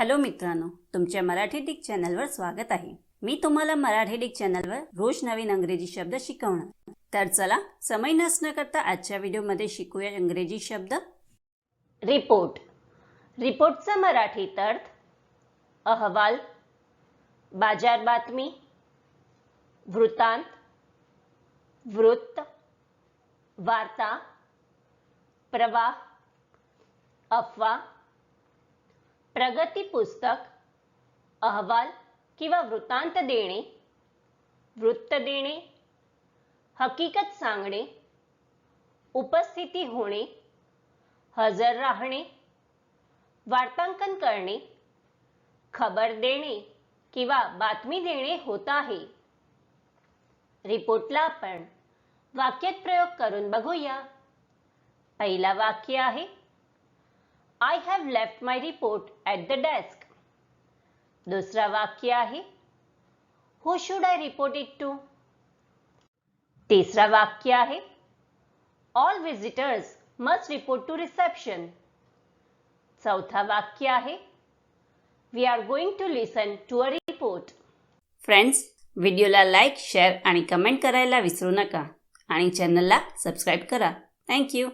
Hello मित्रांनो तुमच्या Marathi Dick चॅनलवर स्वागत आहे. मी तुम्हाला मराठी डिक चॅनलवर रोज नवीन अंग्रेजी शब्द शिकवणार. तर चला समय नसणं करता आजच्या व्हिडिओमध्ये शिकूया इंग्रजी शब्द. रिपोर्ट. रिपोर्टचा मराठीत अर्थ अहवाल बाजार बातमी वृत्तांत वृत्त वार्ता प्रवाह अफवा प्रगती पुस्तक अहवाल किंवा वृत्तांत देणे वृत्त देणे हकीकत सांगणे उपस्थिती होणे हजर राहणे वार्तांकन करणे खबर देणे किंवा बातमी देणे होत आहे. रिपोर्टला आपण वाक्यात प्रयोग करून बघूया. पहिला वाक्य आहे I have left my report at the desk दुसरा वाक्य आहे who should I report it to तिसरा वाक्य आहे all visitors must report to reception चौथा वाक्य आहे we are going to listen to a report friends व्हिडिओला लाईक शेअर आणि कमेंट करायला विसरू नका आणि चॅनलला सबस्क्राईब करा. थँक्यू